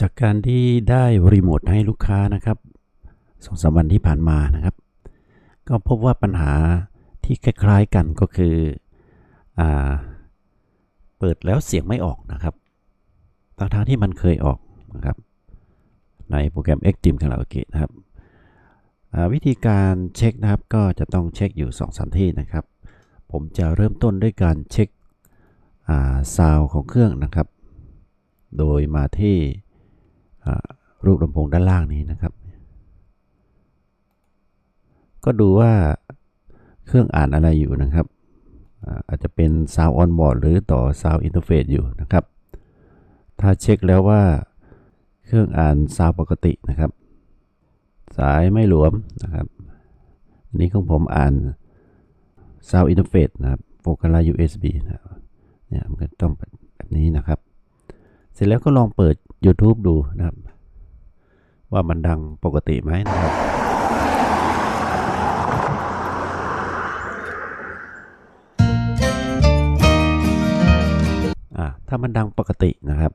จากการที่ได้รีโมทให้ลูกค้านะครับสองสามวันที่ผ่านมานะครับ ก็พบว่าปัญหาที่คล้ายๆกันก็คืออเปิดแล้วเสียงไม่ออกนะครับทั้งๆที่มันเคยออกนะครับ ในโปรแกรม Xteam Karaoke นะครับวิธีการเช็คนะครับก็จะต้องเช็คอยู่2อสามที่นะครับ ผมจะเริ่มต้นด้วยการเช็คซาวของเครื่องนะครับ โดยมาที่ รูปลำโพงด้านล่างนี้นะครับ ก็ดูว่าเครื่องอ่านอะไรอยู่นะครับ อาจจะเป็น Sound on board หรือต่อ Sound Interface อยู่นะครับ ถ้าเช็คแล้วว่าเครื่องอ่าน Sound ปกตินะครับ สายไม่หลวมนะครับอันนี้ของผมอ่าน Sound Interface นะครับโฟกัสไล USB นะครับเนี่ยมันก็ต้องแบบนี้นะครับ สร็จแล้วก็ลองเปิด YouTube ดูนะครับ ว่ามันดังปกติไหมนะครับอ่าถ้ามันดังปกตินะครับ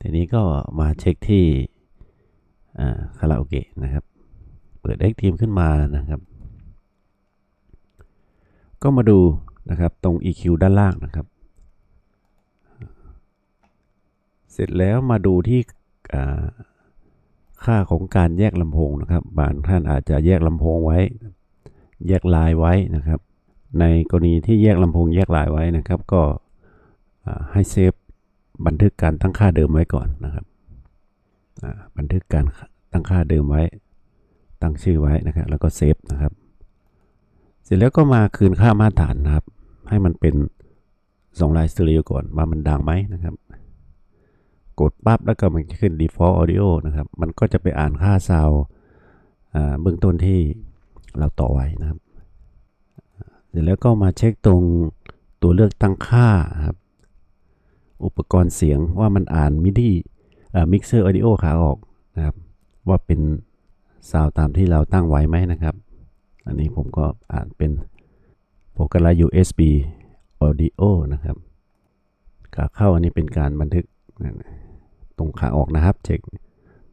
ทีนี้ก็มาเช็คที่อ่าคาราโอเกะนะครับ เปิด X Team ขึ้นมานะครับ ก็มาดูนะครับตรง EQ ด้านล่างนะครับ เสร็จแล้วมาดูที่ค่าของการแยกลำโพงนะครับบางท่านอาจจะแยกลำโพงไว้ แยกลายไว้นะครับ ในกรณีที่แยกลำโพงแยกลายไว้นะครับ ก็ให้เซฟบันทึกการตั้งค่าเดิมไว้ก่อนนะครับบันทึกการตั้งค่าเดิมไว้ ตั้งชื่อไว้นะครับ แล้วก็เซฟนะครับ เสร็จแล้วก็มาคืนค่ามาตรฐานนะครับ ให้มันเป็น2ลายสเตอริโอก่อนว่ามันดังไหมนะครับ กดปั๊บแล้วก็มันจะขึ้น default audio นะครับ มันก็จะไปอ่านค่าซาว์เบื้องต้นที่เราต่อไว้นะครับ เสร็จแล้วก็มาเช็คตรงตัวเลือกตั้งค่าครับ อุปกรณ์เสียงว่ามันอ่าน MIDI เอ่อ Mixer Audio ขาออกนะครับ ว่าเป็นซาวตามที่เราตั้งไว้ไหมนะครับ อันนี้ผมก็อ่านเป็นโปรแกรม USB Audio นะครับ ขาเข้าอันนี้เป็นการบันทึกนั่นต รงขาออกนะครับ เช็ค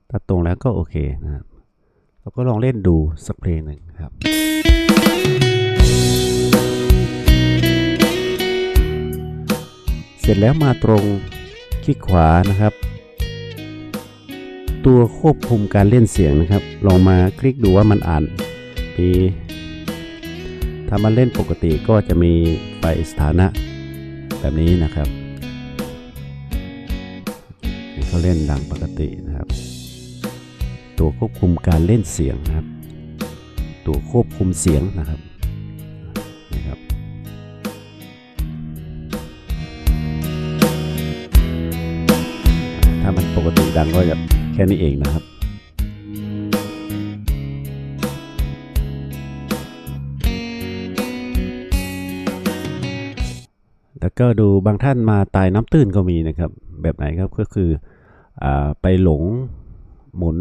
ถ้าตรงแล้วก็โอเคนะครับเราก็ลองเล่นดูสักเพลงหนึ่งครับเสร็จแล้วมาตรงคลิกขวานะครับ ตัวควบคุมการเล่นเสียงนะครับ ลองมาคลิกดูว่ามันอ่านมีถ้ามันเล่นปกติก็จะมีไฟสถานะแบบนี้นะครับ นี่เขาเล่นดังปกตินะครับ ตัวควบคุมการเล่นเสียงนะครับ ตัวควบคุมเสียงนะครับนะครับถ้ามันปกติดังก็จะแค่นี้เองนะครับแล้วก็ดูบางท่านมาตายน้ำตื้นก็มีนะครับ แบบไหนครับก็คือ ไปหลงหมุน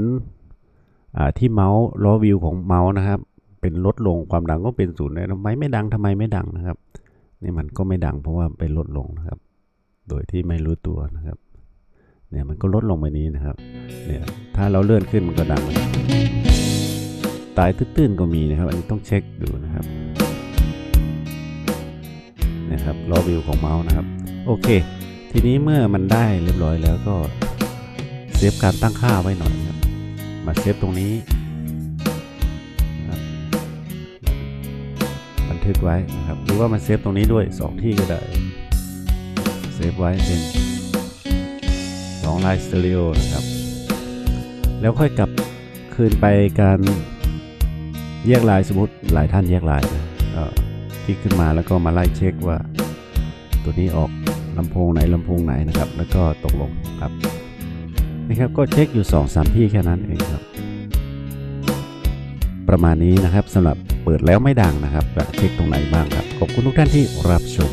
ที่เมาส์ล้อวิวของเมาส์นะครับเป็นลดลงความดังก็เป็นศูนย์เลยทำไมไม่ดังทำไมไม่ดังนะครับนี่มันก็ไม่ดังเพราะว่าไปลดลงนะครับ โดยที่ไม่รู้ตัวนะครับเนี่ยมันก็ลดลงไปนี้นะครับเนี่ยถ้าเราเลื่อนขึ้นมันก็ดังตายตื้นๆก็มีนะครับ อันนี้ต้องเช็คดูนะครับนะครับล้อวิวของเมาส์นะครับ โอเค ทีนี้เมื่อมันได้เรียบร้อยแล้วก็ เซฟการตั้งค่าไว้หน่อยนะครับมาเซฟตรงนี้บันทึกไว้นะครับหรือว่ามันเซฟตรงนี้ด้วย 2 ที่ก็ได้เซฟไว้เป็นสองไลน์สเตอริโอนะครับ แล้วค่อยกลับคืนไปการแยกลายสมมติหลายท่านแยกลายนะก็คลิกขึ้นมาแล้วก็มาไล่เช็คว่า ตัวนี้ออกลำโพงไหนลำโพงไหนนะครับ แล้วก็ตกลงครับ นะครับก็เช็คอยู่ 2 3 ที่แค่นั้นเองครับ ประมาณนี้นะครับสำหรับเปิดแล้วไม่ดังนะครับเช็คตรงไหนบ้างครับ ขอบคุณทุกท่านที่รับชม